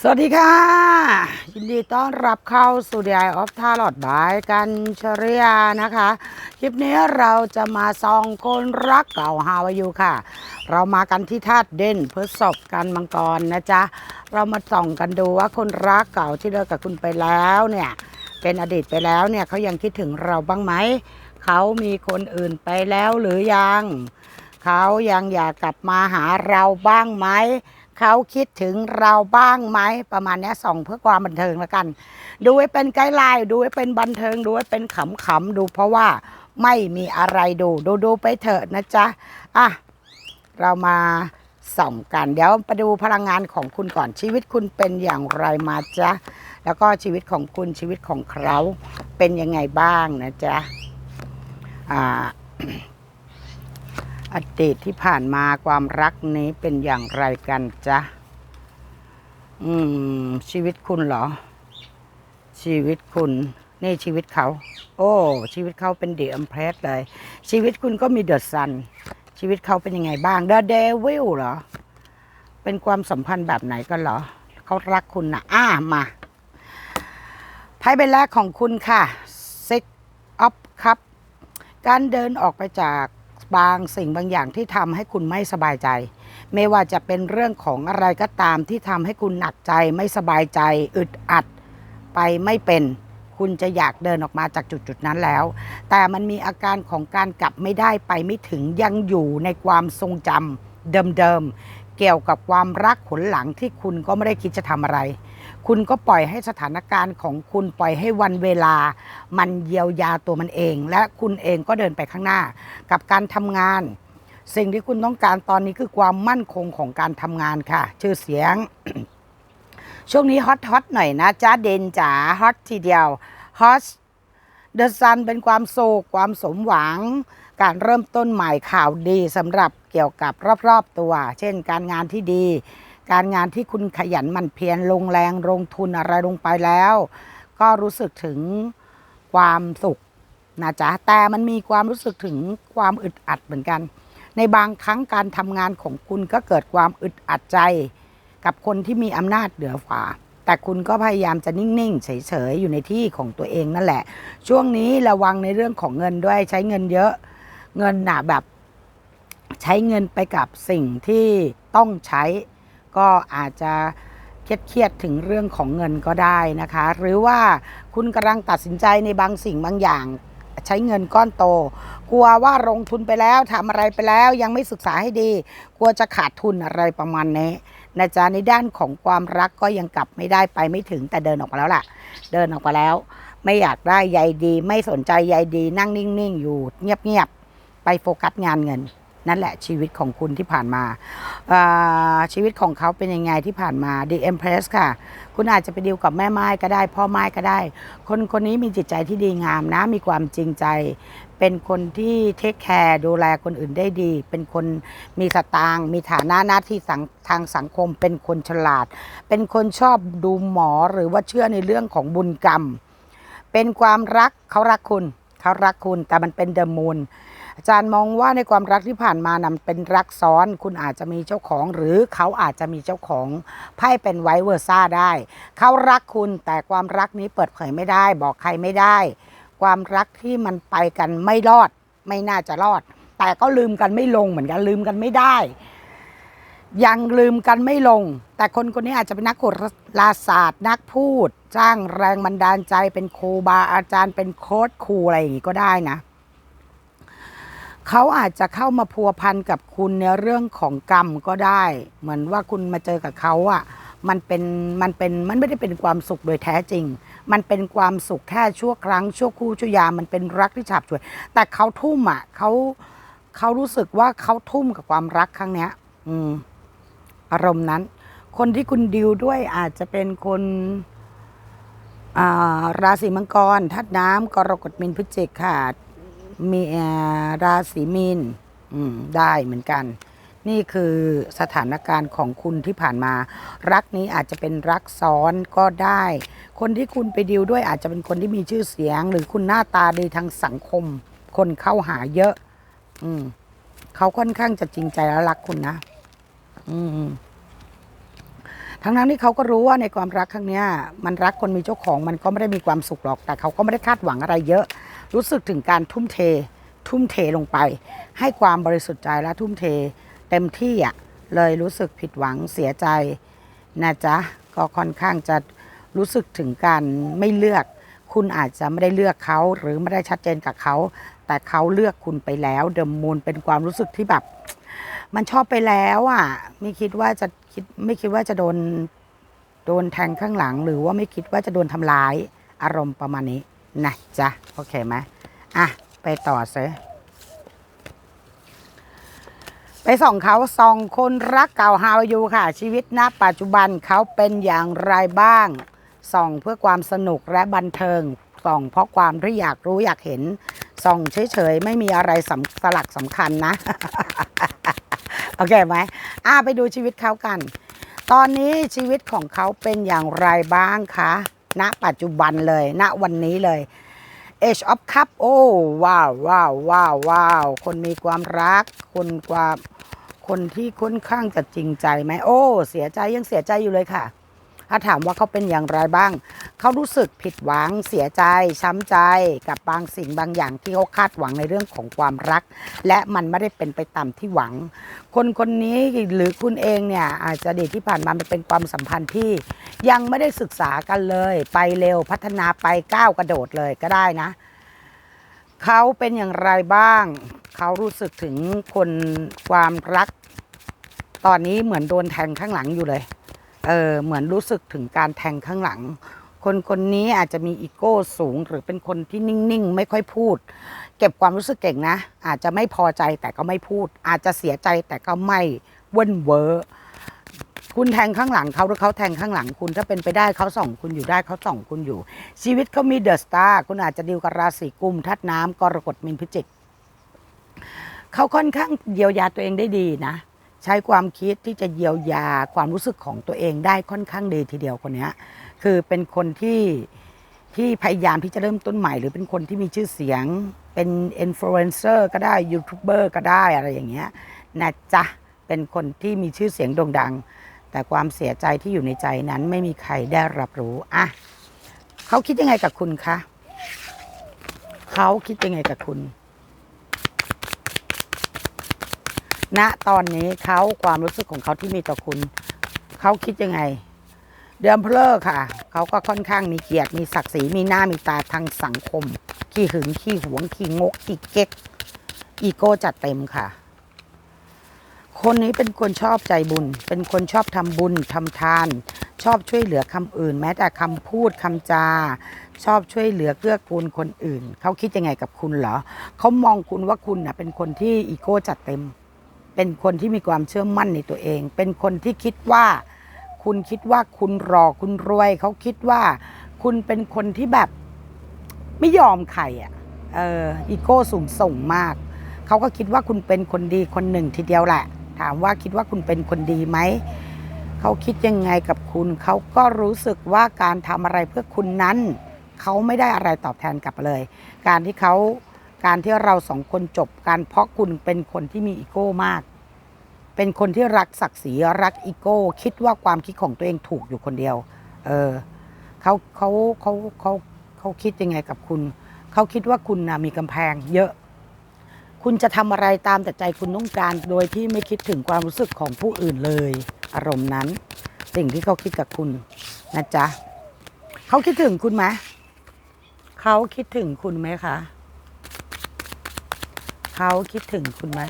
สวัสดีค่ะ ยินดีต้อนรับเข้าสู่ The Eye of Tarot บายกันชริยานะคะ คลิปนี้เราจะมาส่องคนรักเก่าฮาวายูค่ะ เรามากันที่ธาตุเด่นพฤษภกันมังกรนะจ๊ะ เรามาส่องกันดูว่าคนรักเก่าที่เลิกกับคุณไปแล้วเนี่ย เป็นอดีตไปแล้วเนี่ยเขายังคิดถึงเราบ้างไหม เขามีคนอื่นไปแล้วหรือยัง เขายังอยากกลับมาหาเราบ้างไหม เขาคิดถึงเราบ้างไหมประมาณนี้ส่องเพื่อความบันเทิงแล้วกัน ดูไว้เป็นไกด์ไลน์ดูไว้เป็นบันเทิง ดูไว้เป็นขำๆดูเพราะว่าไม่มีอะไรดูดูดูไปเถอะนะจ๊ะอะเรามาส่องกัน เดี๋ยวไปดูพลังงานของคุณก่อนชีวิตคุณเป็นอย่างไรมาจ๊ะแล้วก็ชีวิตของคุณชีวิตของเขาเป็นยังไงบ้างนะจ๊ะอ่า อดีตที่ผ่านมาความรักนี้เป็นอย่างไรกันจ๊ะ อืม ชีวิตคุณเหรอ ชีวิตคุณ นี่ชีวิตเขา โอ้ ชีวิตเขาเป็นเดอะ m มเพรสเลย ชีวิตคุณก็มีเดอะซัน ชีวิตเขาเป็นยังไงบ้างเดอะเดวิลเหรอ เป็นความสัมพันธ์แบบไหนกันเหรอ เขารักคุณนะอ่ามาไพ่ใบแรกของคุณค่ะ Six of Cup การเดินออกไปจาก บางสิ่งบางอย่างที่ทำให้คุณไม่สบายใจ ไม่ว่าจะเป็นเรื่องของอะไรก็ตามที่ทำให้คุณหนักใจไม่สบายใจ อึดอัดไปไม่เป็น คุณจะอยากเดินออกมาจากจุดจุดๆนั้นแล้ว แต่มันมีอาการของการกลับไม่ได้ไปไม่ถึงยังอยู่ในความทรงจำเดิมๆเกี่ยวกับความรักขนหลังที่คุณก็ไม่ได้คิดจะทำอะไร คุณก็ปล่อยให้สถานการณ์ของคุณปล่อยให้วันเวลา มันเยียวยาตัวมันเอง และคุณเองก็เดินไปข้างหน้า กับการทำงาน สิ่งที่คุณต้องการตอนนี้คือความมั่นคงของการทำงานค่ะ ชื่อเสียง ช่วงนี้ฮอตฮอตหน่อยนะจ้าเดนจ๋าฮอตทีเดียวฮอตเดอะซันเป็นความโศกความสมหวัง การเริ่มต้นใหม่ข่าวดีสำหรับเกี่ยวกับรอบๆตัว เช่นการงานที่ดี การงานที่คุณขยันหมั่นเพียรลงแรงลงทุนอะไรลงไปแล้ว ก็รู้สึกถึงความสุขนะจ๊ะแต่มันมีความรู้สึกถึงความอึดอัดเหมือนกัน ในบางครั้งการทำงานของคุณก็เกิดความอึดอัดใจ กับคนที่มีอำนาจเหนือฝ่าแต่คุณก็พยายามจะนิ่งๆ เฉยๆ อยู่ในที่ของตัวเองนั่นแหละ ช่วงนี้ระวังในเรื่องของเงินด้วยใช้เงินเยอะ เงินหนาแบบ ใช้เงินไปกับสิ่งที่ต้องใช้ ก็อาจจะเครียดๆถึงเรื่องของเงินก็ได้นะคะ หรือว่าคุณกำลังตัดสินใจในบางสิ่งบางอย่างใช้เงินก้อนโต กลัวว่าลงทุนไปแล้วทำอะไรไปแล้วยังไม่ศึกษาให้ดี กลัวจะขาดทุนอะไรประมาณนี้นะจ๊ะในด้านของความรักก็ยังกลับไม่ได้ไปไม่ถึงแต่เดินออกมาแล้วล่ะ เดินออกมาแล้ว ไม่อยากได้ใยดี ไม่สนใจใยดี นั่งนิ่งๆ อยู่เงียบๆไปโฟกัสงานเงิน นั่นแหละชีวิตของคุณที่ผ่านมาาชีวิตของเขาเป็นยังไงที่ผ่านมา The Empress ค่ะ คุณอาจจะไปดีลกับแม่ไม้ก็ได้ พ่อไม้ก็ได้ คนคนนี้มีจิตใจที่ดีงามนะ มีความจริงใจ เป็นคนที่เทคแคร์ดูแลคนอื่นได้ดี เป็นคนมีสตางค์มีฐานะหน้าที่ทางสังคม เป็นคนฉลาด เป็นคนชอบดูหมอหรือว่าเชื่อในเรื่องของบุญกรรม เป็นความรักเขารักคุณเขารักคุณแต่มันเป็นเดอะมูน อาจารย์มองว่าในความรักที่ผ่านมานั้นเป็นรักซ้อน คุณอาจจะมีเจ้าของ หรือเขาอาจจะมีเจ้าของไพ่เป็นไวเวอร์ซ่าได้ เขารักคุณแต่ความรักนี้เปิดเผยไม่ได้ บอกใครไม่ได้ ความรักที่มันไปกันไม่รอด ไม่น่าจะรอด แต่ก็ลืมกันไม่ลงเหมือนกันลืมกันไม่ได้ ยังลืมกันไม่ลง แต่คนคนนี้อาจจะเป็นนักโหราศาสตร์นักพูด จ้างแรงบันดาลใจเป็นครูบาอาจารย์เป็นโค้ชครูอะไรอย่างงี้ก็ได้นะ เขาอาจจะเข้ามาพัวพันกับคุณในเรื่องของกรรมก็ได้ เหมือนว่าคุณมาเจอกับเขาอะ่ะมันเป็นมันเป็นมันไม่ได้เป็นความสุขโดยแท้จริง มันเป็นความสุขแค่ชั่วครั้ง ชั่วครู่ชั่วยามมันเป็นรักที่ฉาบฉวย แต่เขาทุ่มอะเขาเขารู้สึกว่าเขาทุ่มกับความรักครั้งเนี้ย อืม อารมณ์นั้น คนที่คุณดิวด้วยอาจจะเป็นคนาราศีมังกรธาตุน้ำกรกฎมีนพฤศจิกค่ะ มีเอ่อราศีมีนมได้เหมือนกัน นี่คือสถานการณ์ของคุณที่ผ่านมา รักนี้อาจจะเป็นรักซ้อนก็ได้ คนที่คุณไปดิวด้วยอาจจะเป็นคนที่มีชื่อเสียง หรือคุณหน้าตาดีทางสังคม คนเข้าหาเยอะ อืมเขาค่อนข้างจะจริงใจและรักคุณนะ อืมทั้งนั้นที่เขาก็รู้ว่าในความรักครั้งนี้มันรักคนมีเจ้าของมันก็ไม่ได้มีความสุขหรอก แต่เขาก็ไม่ได้คาดหวังอะไรเยอะ รู้สึกถึงการทุ่มเท ทุ่มเทลงไป ให้ความบริสุทธิ์ใจและทุ่มเท เต็มที่อะเลยรู้สึกผิดหวังเสียใจนะจ๊ะก็ค่อนข้างจะรู้สึกถึงการไม่เลือก คุณอาจจะไม่ได้เลือกเขาหรือไม่ได้ชัดเจนกับเขา แต่เขาเลือกคุณไปแล้วเดมมูลเป็นความรู้สึกที่แบบ มันชอบไปแล้วอะไม่คิดว่าจะคิดไม่คิดว่าจะโดนโดนแทงข้างหลัง หรือว่าไม่คิดว่าจะโดนทำร้ายอารมณ์ประมาณนี้ นะจ๊ะ โอเคไหมอะ ไปต่อเซไปส่องเขาส่องคนรักเก่าฮาวยูค่ะ ชีวิตณปัจจุบันเขาเป็นอย่างไรบ้าง ส่องเพื่อความสนุกและบันเทิง ส่องเพราะความที่อยากรู้อยากเห็น ส่องเฉยๆ ไม่มีอะไรสำสลักสำคัญนะ โอเคไหมอ่าไปดูชีวิตเขากัน ตอนนี้ชีวิตของเขาเป็นอย่างไรบ้างคะ ณปัจจุบันเลย ณวันนี้เลย Age of Cup โอ้ว้าวว้าวว้าวว้าวคนมีความรัก คนความคนที่ค่อนข้างจะจริงใจไหมโอ้ เสียใจยังเสียใจอยู่เลยค่ะ ถ้าถามว่าเขาเป็นอย่างไรบ้าง เขารู้สึกผิดหวังเสียใจ ช้ำใจกับบางสิ่งบางอย่างที่เขาคาดหวังในเรื่องของความรัก และมันไม่ได้เป็นไปตามที่หวัง คนคนนี้หรือคุณเองเนี่ยอาจจะอดีตที่ผ่านมามันเป็นความสัมพันธ์ที่ยังไม่ได้ศึกษากันเลย ไปเร็วพัฒนาไปก้าวกระโดดเลยก็ได้นะเขาเป็นอย่างไรบ้าง เขารู้สึกถึงคนความรัก ตอนนี้เหมือนโดนแทงข้างหลังอยู่เลย เออเหมือนรู้สึกถึงการแทงข้างหลัง คนคนนี้อาจจะมีอีโก้สูงหรือเป็นคนที่นิ่งๆ ไม่ค่อยพูด เก็บความรู้สึกเก่งนะ อาจจะไม่พอใจแต่ก็ไม่พูด อาจจะเสียใจแต่ก็ไม่เว้นเวอร์คุณแทงข้างหลังเขาหรือเขาแทงข้างหลังคุณถ้าเป็นไปได้เขาส่องคุณอยู่ได้เขาส่องคุณอยู่ ชีวิตเขามีเดอะสตาร์คุณอาจจะดีลกับราศีกุมทัดน้ำกรกฎมินพิจิกเขาค่อนข้างเยียวยาตัวเองได้ดีนะ ใช้ความคิดที่จะเยียวยาความรู้สึกของตัวเองได้ค่อนข้างดีทีเดียวคนนี้คือเป็นคนที่ที่พยายามที่จะเริ่มต้นใหม่ หรือเป็นคนที่มีชื่อเสียง เป็นอินฟลูเอนเซอร์ก็ได้ยูทูบเบอร์ก็ได้อะไรอย่างเงี้ยนะจ๊ะเป็นคนที่มีชื่อเสียงโด่งดัง แต่ความเสียใจที่อยู่ในใจนั้นไม่มีใครได้รับรู้อะเขาคิดยังไงกับคุณคะเขาคิดยังไงกับคุณ ณตอนนี้เขาความรู้สึกของเขาที่มีต่อคุณ เขาคิดยังไง เดือนเพลอค่ะ เขาก็ค่อนข้างมีเกียรติมีศักดิ์ศรีมีหน้ามีตาทางสังคม ขี้หึงขี้หวงขี้งกขี้เก๊กอีโก้จัดเต็มค่ะ คนนี้เป็นคนชอบใจบุญ เป็นคนชอบทำบุญทำทาน ชอบช่วยเหลือคำอื่น แม้แต่คำพูดคำจา ชอบช่วยเหลือเกื้อกูลคนอื่น เขาคิดยังไงกับคุณเหรอเขามองคุณว่าคุณน่ะเป็นคนที่อีโก้จัดเต็ม เป็นคนที่มีความเชื่อมั่นในตัวเอง เป็นคนที่คิดว่า คุณคิดว่าคุณรอคุณรวย เขาคิดว่า คุณเป็นคนที่แบบไม่ยอมใครอะเอออีโก้สูงส่งมาก เขาก็คิดว่าคุณเป็นคนดีคนหนึ่งทีเดียวแหละ ถามว่าคิดว่าคุณเป็นคนดีไหม เขาคิดยังไงกับคุณ เขาก็รู้สึกว่าการทำอะไรเพื่อคุณนั้น เขาไม่ได้อะไรตอบแทนกลับเลย การที่เขา การที่เราสองคนจบกันเพราะคุณเป็นคนที่มีอีโก้มาก เป็นคนที่รักศักดิ์ศรีรักอีโก้ คิดว่าความคิดของตัวเองถูกอยู่คนเดียว เออเขาเขาเขาเขาเขาคิดยังไงกับคุณ เขาคิดว่าคุณนะมีกำแพงเยอะ คุณจะทำอะไรตามแต่ใจคุณต้องการ โดยที่ไม่คิดถึงความรู้สึกของผู้อื่นเลย อารมณ์นั้น สิ่งที่เขาคิดกับคุณนะจ๊ะเขาคิดถึงคุณไหมเขาคิดถึงคุณไหมคะ เขาคิดถึงคุณไหม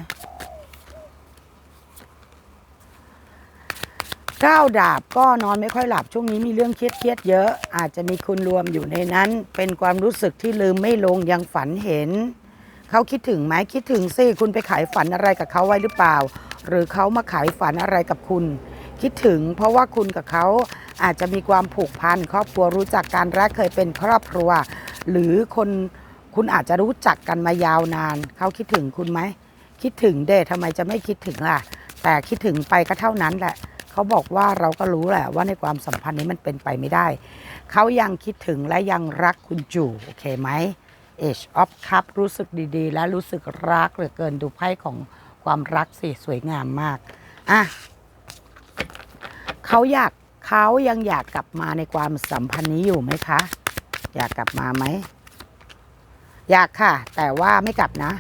ก้าวดาบก็นอนไม่ค่อยหลับช่วงนี้มีเรื่องเครียดเครียดๆเยอะ อาจจะมีคุณรวมอยู่ในนั้น เป็นความรู้สึกที่ลืมไม่ลงยังฝันเห็น เขาคิดถึงไหมคิดถึงสิคุณไปขายฝันอะไรกับเขาไว้หรือเปล่า หรือเขามาขายฝันอะไรกับคุณ คิดถึง เพราะว่าคุณกับเขาอาจจะมีความผูกพันครอบครัวรู้จักกันและเคยเป็นครอบครัว หรือคน คุณอาจจะรู้จักกันมายาวนาน เขาคิดถึงคุณไหม คิดถึงเดทำไมจะไม่คิดถึงล่ะ แต่คิดถึงไปก็เท่านั้นแหละ เขาบอกว่าเราก็รู้แหละว่าในความสัมพันธ์นี้มันเป็นไปไม่ได้ เขายังคิดถึงและยังรักคุณอยู่ โอเคไหม Age of Cup รู้สึกดีๆ และรู้สึกรักเหลือเกินดูไพ่ของความรักสิสวยงามมาก อะเขาอยากเขายังอยากกลับมาในความสัมพันธ์นี้อยู่ไหมคะ อยากกลับมาไหม อยากค่ะ แต่ว่าไม่กลับนะ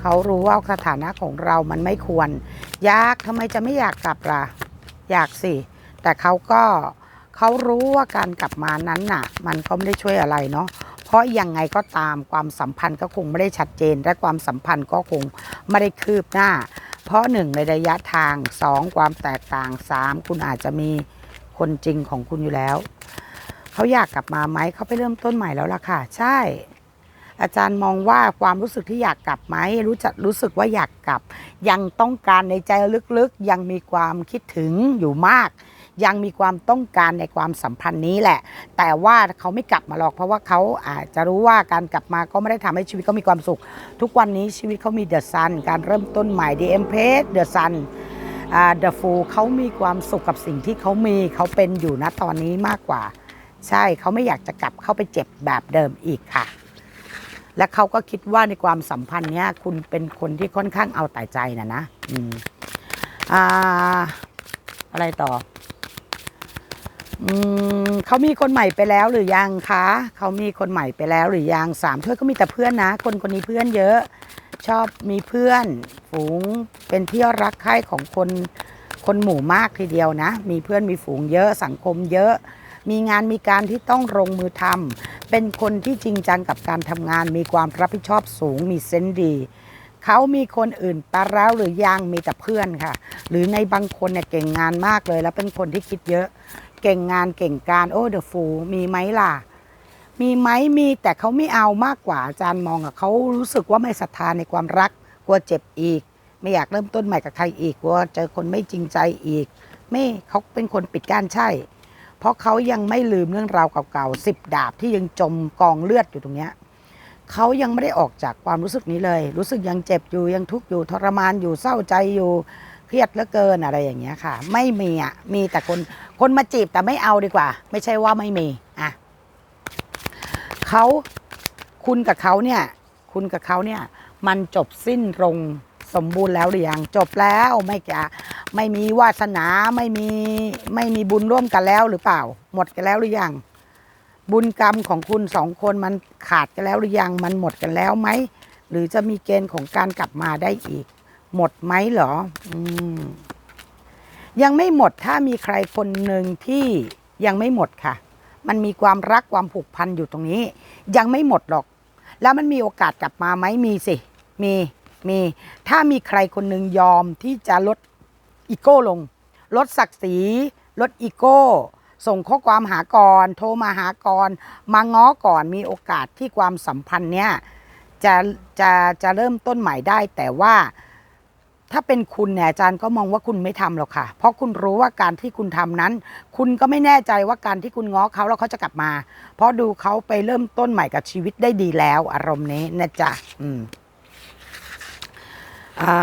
เขารู้ว่าสถานะของเรามันไม่ควร อยากทำไมจะไม่อยากกลับล่ะ อยากสิ แต่เขาก็เขารู้ว่าการกลับมานั้นน่ะ มันก็ไม่ได้ช่วยอะไรเนาะเพราะยังไงก็ตามความสัมพันธ์ก็คงไม่ได้ชัดเจน และความสัมพันธ์ก็คงไม่ได้คืบหน้า เพราะหนึ่งในระยะทางสองความแตกต่างสามคุณอาจจะมีคนจริงของคุณอยู่แล้ว เขาอยากกลับมาไหมเขาไปเริ่มต้นใหม่แล้วล่ะค่ะ ใช่ อาจารย์มองว่าความรู้สึกที่อยากกลับไหมรู้จักรู้สึกว่าอยากกลับ ยังต้องการในใจลึกๆ ยังมีความคิดถึงอยู่มาก ยังมีความต้องการในความสัมพันธ์นี้แหละ แต่ว่าเขาไม่กลับมาหรอก เพราะว่าเขาอาจจะรู้ว่าการกลับมาก็ไม่ได้ทำให้ชีวิตเขามีความสุข ทุกวันนี้ชีวิตเขามีเดอะซันการเริ่มต้นใหม่ดีเอ็มเพสเดอะซันเดอะฟูเขามีความสุขกับสิ่งที่เขามีเขาเป็นอยู่ณตอนนี้มากกว่า ใช่เขาไม่อยากจะกลับเข้าไปเจ็บแบบเดิมอีกค่ะ และเขาก็คิดว่าในความสัมพันธ์เนี้ยคุณเป็นคนที่ค่อนข้างเอาแต่ใจนะนะอืมอ่าอะไรต่อ อืมเขามีคนใหม่ไปแล้วหรือยังคะเขามีคนใหม่ไปแล้วหรือยังสามถ้วยเขามีแต่เพื่อนนะ คนคนนี้เพื่อนเยอะ ชอบมีเพื่อนฝูงเป็นที่รักใคร่ของคนคนหมู่มากทีเดียวนะ มีเพื่อนมีฝูงเยอะสังคมเยอะ มีงานมีการที่ต้องลงมือทำเป็นคนที่จริงจังกับการทำงาน มีความรับผิดชอบสูง มีเซนดี เขามีคนอื่นไปแล้วหรือยังมีแต่เพื่อนค่ะ หรือในบางคนเนี่ยเก่งงานมากเลย แล้วเป็นคนที่คิดเยอะ เก่งงานเก่งการโอ้เดอะฟูมีไหมล่ะมีไหมมีแต่เขาไม่เอามากกว่าอาจารย์มองอะเขารู้สึกว่าไม่ศรัทธาในความรัก กลัวเจ็บอีก ไม่อยากเริ่มต้นใหม่กับใครอีกกลัวเจอคนไม่จริงใจอีก ไม่เขาเป็นคนปิดกั้นใช่ เพราะเขายังไม่ลืมเรื่องราวเก่าๆสิบดาบที่ยังจมกองเลือดอยู่ตรงเนี้ยเขายังไม่ได้ออกจากความรู้สึกนี้เลย รู้สึกยังเจ็บอยู่ยังทุกข์อยู่ทรมานอยู่เศร้าใจอยู่เครียดเหลือเกินอะไรอย่างเงี้ยค่ะ ไม่มีอะมีแต่คนคนมาจีบแต่ไม่เอาดีกว่า ไม่ใช่ว่าไม่มีอะเขาคุณกับเขาเนี่ย คุณกับเขาเนี่ย มันจบสิ้นลงสมบูรณ์แล้วหรือยังจบแล้วไม่จะ ไม่มีวาสนาไม่มีไม่มีบุญร่วมกันแล้วหรือเปล่า หมดกันแล้วหรือยังบุญกรรมของคุณสองคนมันขาดกันแล้วหรือยังมันหมดกันแล้วไหมหรือจะมีเกณฑ์ของการกลับมาได้อีก หมดไหมเหรออืมยังไม่หมดถ้ามีใครคนหนึ่งที่ยังไม่หมดค่ะ มันมีความรักความผูกพันอยู่ตรงนี้ ยังไม่หมดหรอก แล้วมันมีโอกาสกลับมาไหมมีสิ มีมี ถ้ามีใครคนหนึ่งยอมที่จะลด อีโก้ลง ลดศักดิ์ศรีลดอีโก้ ส่งข้อความหาก่อนโทรมาหาก่อนมาง้อก่อนมีโอกาสที่ความสัมพันธ์เนี้ยจะจะจะเริ่มต้นใหม่ได้แต่ว่าถ้าเป็นคุณเนี่ยอาจารย์ก็มองว่าคุณไม่ทำหรอกค่ะ เพราะคุณรู้ว่าการที่คุณทำนั้น คุณก็ไม่แน่ใจว่าการที่คุณง้อเขาแล้วเขาจะกลับมา เพราะดูเขาไปเริ่มต้นใหม่กับชีวิตได้ดีแล้ว อารมณ์นี้นะจ๊ะ อืม อ่า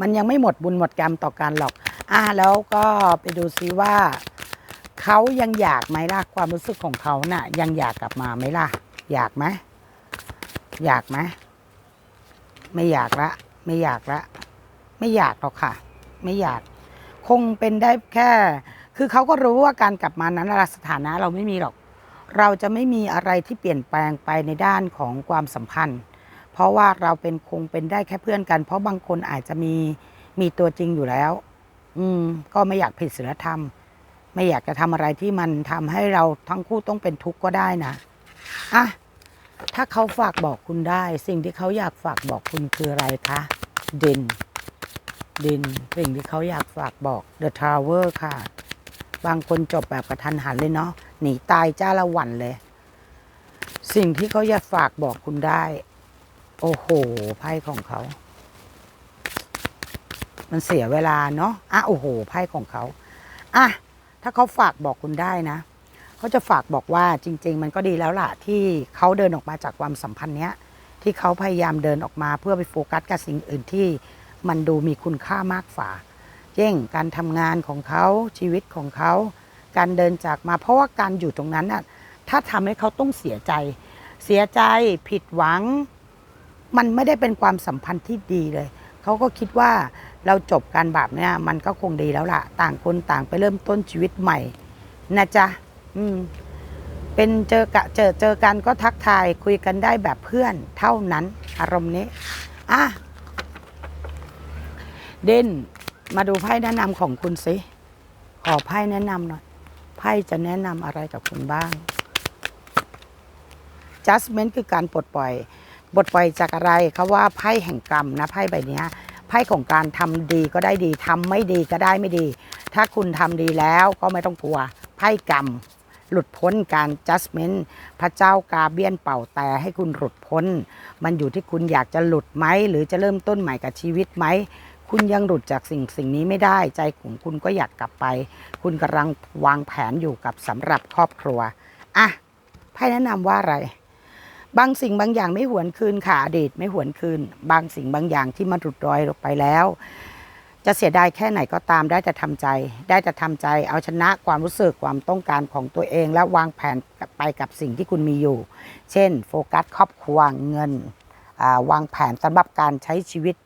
มันยังไม่หมดบุญหมดกรรมต่อกันหรอก อ่าแล้วก็ไปดูซิว่าเขายังอยากไหมล่ะความรู้สึกของเขาน่ะ ยังอยากกลับมาไหมล่ะ อยากไหมอยากไหมไม่อยากละ ไม่อยากละ ไม่อยากหรอกค่ะ ไม่อยาก คงเป็นได้แค่ คือเขาก็รู้ว่าการกลับมานั้นสถานะเราไม่มีหรอก เราจะไม่มีอะไรที่เปลี่ยนแปลงไปในด้านของความสัมพันธ์ เพราะว่าเราเป็นคงเป็นได้แค่เพื่อนกัน เพราะบางคนอาจจะมีมีตัวจริงอยู่แล้ว อืม ก็ไม่อยากผิดศีลธรรม ไม่อยากจะทำอะไรที่มันทำให้เราทั้งคู่ต้องเป็นทุกข์ก็ได้นะอะถ้าเขาฝากบอกคุณได้ สิ่งที่เขาอยากฝากบอกคุณคืออะไรคะเดินดินสิ่งที่เขาอยากฝากบอก The Tower ค่ะ บางคนจบแบบกระทันหันเลยเนาะหนีตายจ้าละวันเลย สิ่งที่เขาอยากฝากบอกคุณได้ โอ้โห ไพ่ของเขา มันเสียเวลาเนาะอะโอ้โห ไพ่ของเขาอะถ้าเขาฝากบอกคุณได้นะ เขาจะฝากบอกว่าจริง ๆ มันก็ดีแล้วล่ะ ที่เขาเดินออกมาจากความสัมพันธ์เนี้ย ที่เขาพยายามเดินออกมาเพื่อไปโฟกัสกับสิ่งอื่นที่มันดูมีคุณค่ามากฝ่าเย่งการทำงานของเขาชีวิตของเขา การเดินจากมาเพราะว่าการอยู่ตรงนั้นน่ะถ้าทำให้เขาต้องเสียใจ เสียใจผิดหวัง มันไม่ได้เป็นความสัมพันธ์ที่ดีเลย เขาก็คิดว่าเราจบการแบบเนี้ยมันก็คงดีแล้วล่ะ ต่างคนต่างไปเริ่มต้นชีวิตใหม่ นะจ๊ะ อืม เป็นเจอกะเจอเจอกันก็ทักทายคุยกันได้แบบเพื่อน เท่านั้น อารมณ์นี้ อะ เด่น มาดูไพ่แนะนำของคุณสิขอไพ่แนะนำหน่อย ไพ่จะแนะนำอะไรกับคุณบ้าง judgment คือการปลดปล่อย ปลดปล่อยจากอะไรเขาว่าไพ่แห่งกรรมนะไพ่ใบนี้ไพ่ของการทำดีก็ได้ดีทำไม่ดีก็ได้ไม่ดี ถ้าคุณทำดีแล้วก็ไม่ต้องกลัวไพ่กรรม หลุดพ้นการ judgment พระเจ้ากาเบียนเป่าแต่ให้คุณหลุดพ้น มันอยู่ที่คุณอยากจะหลุดไหมหรือจะเริ่มต้นใหม่กับชีวิตไหมคุณยังหลุดจากสิ่งสิ่งนี้ไม่ได้ใจของคุณก็อยากกลับไป คุณกำลังวางแผนอยู่กับสำหรับครอบครัวอะไพ่แนะนำว่าอะไร บางสิ่งบางอย่างไม่หวนคืนค่ะอดีตไม่หวนคืน บางสิ่งบางอย่างที่มันหลุดรอยลงไปแล้ว จะเสียดายแค่ไหนก็ตามได้แต่ทำใจ ได้แต่ทำใจเอาชนะความรู้สึกความต้องการของตัวเอง และวางแผนไปกับสิ่งที่คุณมีอยู่ เช่น โฟกัสครอบครัวเงินวางแผนสำหรับการใช้ชีวิต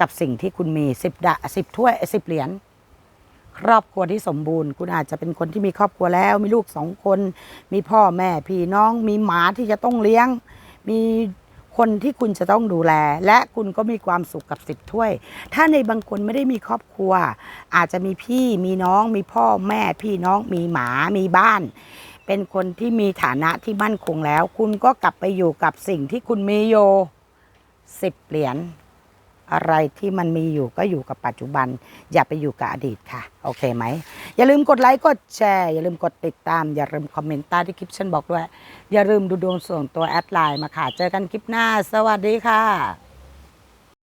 กับสิ่งที่คุณมีสิบดะสิบถ้วยสิบเหรียญ ครอบครัวที่สมบูรณ์ คุณอาจจะเป็นคนที่มีครอบครัวแล้ว มีลูกสองคน มีพ่อแม่พี่น้อง มีหมาที่จะต้องเลี้ยง มีคนที่คุณจะต้องดูแล และคุณก็มีความสุขกับสิบถ้วย ถ้าในบางคนไม่ได้มีครอบครัว อาจจะมีพี่มีน้อง มีพ่อแม่พี่น้อง มีหมามีบ้าน เป็นคนที่มีฐานะที่มั่นคงแล้ว คุณก็กลับไปอยู่กับสิ่งที่คุณมีอยู่สิบเหรียญ อะไรที่มันมีอยู่ก็อยู่กับปัจจุบัน อย่าไปอยู่กับอดีตค่ะ โอเคไหม อย่าลืมกดไลค์กดแชร์อย่าลืมกดติดตาม อย่าลืมคอมเมนต์ใต้ที่คลิปฉันบอกด้วย อย่าลืมดูดวงส่วนตัวแอดไลน์มาค่ะ เจอกันคลิปหน้า สวัสดีค่ะ